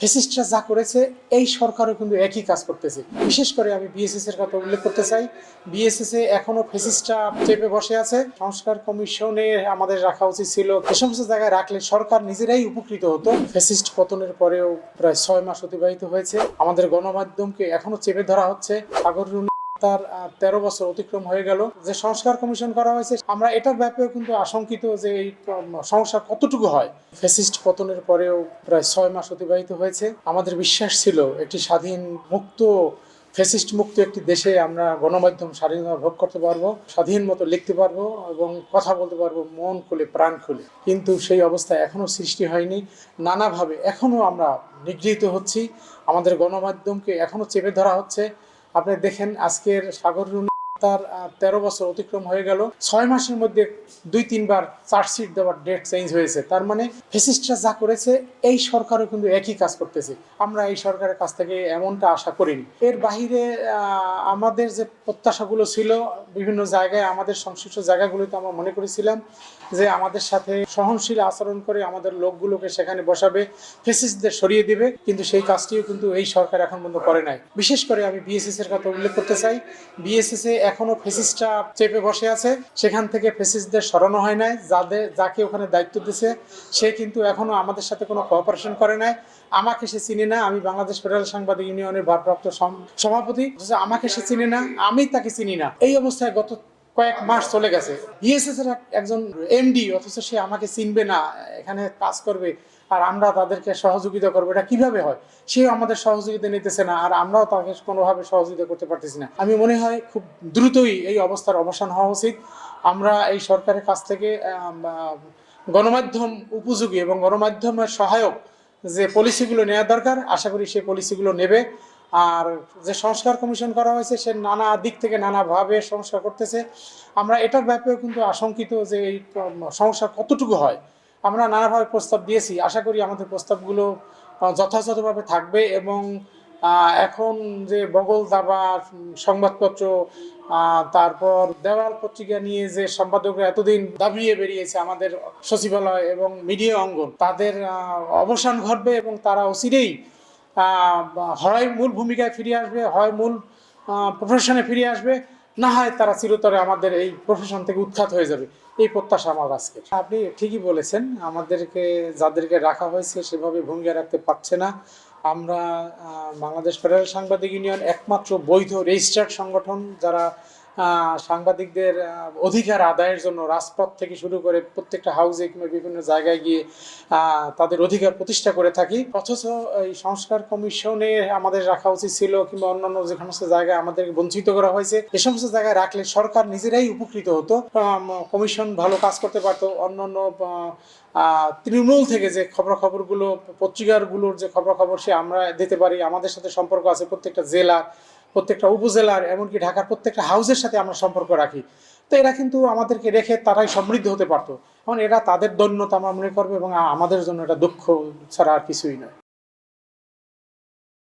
ফেসিস্টরা যা করেছে, এই সরকারও কিন্তু একই কাজ করতেছে। বিশেষ করে আমি বিএসএস এর কথা উল্লেখ করতে চাই। বিএসএস এ এখনও ফেসিস্টরা চেপে বসে আছে। সংস্কার কমিশনে আমাদের রাখা উচিত ছিল এ সমস্ত জায়গায় রাখলে সরকার নিজেরাই উপকৃত হতো। ফেসিস্ট পতনের পরেও প্রায় ছয় মাস অতিবাহিত হয়েছে। আমাদের গণমাধ্যমকে এখনও চেপে ধরা হচ্ছে। সাগর তার তেরো বছর অতিক্রম হয়ে গেল। যে সংস্কার কমিশন করা হয়েছে, আমরা এটার ব্যাপারেও কিন্তু আশঙ্কিত যে এই সমস্যা কতটুকু হয়। ফেসিস্ট পতনের পরেও প্রায় ছয় মাস অতিবাহিত হয়েছে। আমাদের বিশ্বাস ছিল একটি স্বাধীন মুক্ত, ফেসিস্ট মুক্ত একটি দেশে আমরা গণমাধ্যম স্বাধীনতা ভোগ করতে পারব, স্বাধীন মতো লিখতে পারব এবং কথা বলতে পারব মন খুলে, প্রাণ খুলে। কিন্তু সেই অবস্থা এখনও সৃষ্টি হয়নি। নানাভাবে এখনও আমরা নিগৃহীত হচ্ছি। আমাদের গণমাধ্যমকে এখনও চেপে ধরা হচ্ছে। আপনি দেখেন আজকের সাগর তার তেরো বছর অতিক্রম হয়ে গেল। ছয় মাসের মধ্যে দুই, তিনবার চার্জশিট দেওয়ার ডেট চেঞ্জ হয়েছে। তার মানে ফেসিস্টরা যা করেছে, এই সরকারও কিন্তু একই কাজ করতেছে। আমরা এই সরকারের কাছ থেকে এমনটা আশা করিনি। এর বাহিরে আমাদের যে প্রত্যাশাগুলো ছিল, বিভিন্ন জায়গায়, আমাদের সংশ্লিষ্ট জায়গাগুলোতে আমরা মনে করেছিলাম যে আমাদের সাথে সহনশীল আচরণ করে আমাদের লোকগুলোকে সেখানে বসাবে ফেসিস্টদের সরিয়ে দিবে। কিন্তু সেই কাজটিও কিন্তু এই সরকার এখন পর্যন্ত করে নাই। বিশেষ করে আমি বিএসএস এর কথা উল্লেখ করতে চাই। বিএসএস এ এখনও ফেসিসটা চেপে বসে আছে। সেখান থেকে ফেসিসদের সরানো হয় নাই। যাদের, যাকে ওখানে দায়িত্ব দিছে, সে কিন্তু এখনও আমাদের সাথে কোনো কোঅপারেশন করে নাই। আমাকে সে চিনি না। আমি বাংলাদেশ ফেডারেল সাংবাদিক ইউনিয়নের ভারপ্রাপ্ত সভাপতি। আমাকে সে চিনি না। আমি তাকে চিনি না। এই অবস্থায় গত কয়েক মাস চলে গেছে। বিএসএস এর একজন এমডি অথচ সে আমাকে চিনবে না, এখানে কাজ করবে, আর আমরা তাদেরকে সহযোগিতা করব। এটা কীভাবে হয়? সেও আমাদের সহযোগিতা নিতেছে না, আর আমরাও তাকে কোনোভাবে সহযোগিতা করতে পারতেছি না। আমি মনে হয় খুব দ্রুতই এই অবস্থার অবসান হওয়া উচিত। আমরা এই সরকারের কাছ থেকে গণমাধ্যম উপযোগী এবং গণমাধ্যমের সহায়ক যে পলিসিগুলো নেওয়া দরকার, আশা করি সেই পলিসিগুলো নেবে। আর যে সংস্কার কমিশন করা হয়েছে, সে নানা দিক থেকে নানাভাবে সংস্কার করতেছে। আমরা এটার ব্যাপারেও কিন্তু আশঙ্কিত যে এই সমস্যা কতটুকু হয়। আমরা নানাভাবে প্রস্তাব দিয়েছি। আশা করি আমাদের প্রস্তাবগুলো যথাযথভাবে থাকবে এবং এখন যে বগল দাবা, সংবাদপত্র তারপর দেওয়াল পত্রিকা নিয়ে যে সম্পাদকরা এতদিন দাবিয়ে বেরিয়েছে আমাদের সচিবালয় এবং মিডিয়া অঙ্গন, তাদের অবসান ঘটবে এবং তারা অচিরেই হয় মূল ভূমিকায় ফিরে আসবে, হয় মূল প্রফেশনে ফিরে আসবে, না হয় তারা চিরতরে আমাদের এই প্রফেশন থেকে উৎখাত হয়ে যাবে। এই প্রত্যাশা আমার আজকে আপনি ঠিকই বলেছেন, আমাদেরকে, যাদেরকে রাখা হয়েছে সেভাবে ভূমিকা রাখতে পারছে না। আমরা বাংলাদেশ ফেডারেল সাংবাদিক ইউনিয়ন একমাত্র বৈধ রেজিস্টার্ড সংগঠন যারা সাংবাদিকদের অধিকার আদায়ের জন্য রাজপথ থেকে শুরু করে প্রত্যেকটা হাউসে কিংবা বিভিন্ন জায়গায় গিয়ে তাদের অধিকার প্রতিষ্ঠা করে থাকি। অথচ এই সংস্কার কমিশনে আমাদের রাখা উচিত ছিল কিংবা অন্যান্য যে সমস্ত জায়গায় আমাদেরকে বঞ্চিত করা হয়েছে, এ সমস্ত জায়গায় রাখলে সরকার নিজেরাই উপকৃত হতো। কমিশন ভালো কাজ করতে পারতো। অন্যান্য তৃণমূল থেকে যে খবরাখবরগুলো পত্রিকারগুলোর যে খবরাখবর সে আমরা দিতে পারি। আমাদের সাথে সম্পর্ক আছে প্রত্যেকটা জেলা প্রত্যেকটা উপজেলার, এমনকি ঢাকার প্রত্যেকটা হাউসের সাথে আমরা সম্পর্ক রাখি। তো এরা কিন্তু আমাদেরকে রেখে তারাই সমৃদ্ধ হতে পারতো। এখন এরা তাদের দৈন্যতা আমরা মনে করব এবং আমাদের জন্য এটা দুঃখ ছাড়া আর কিছুই নয়।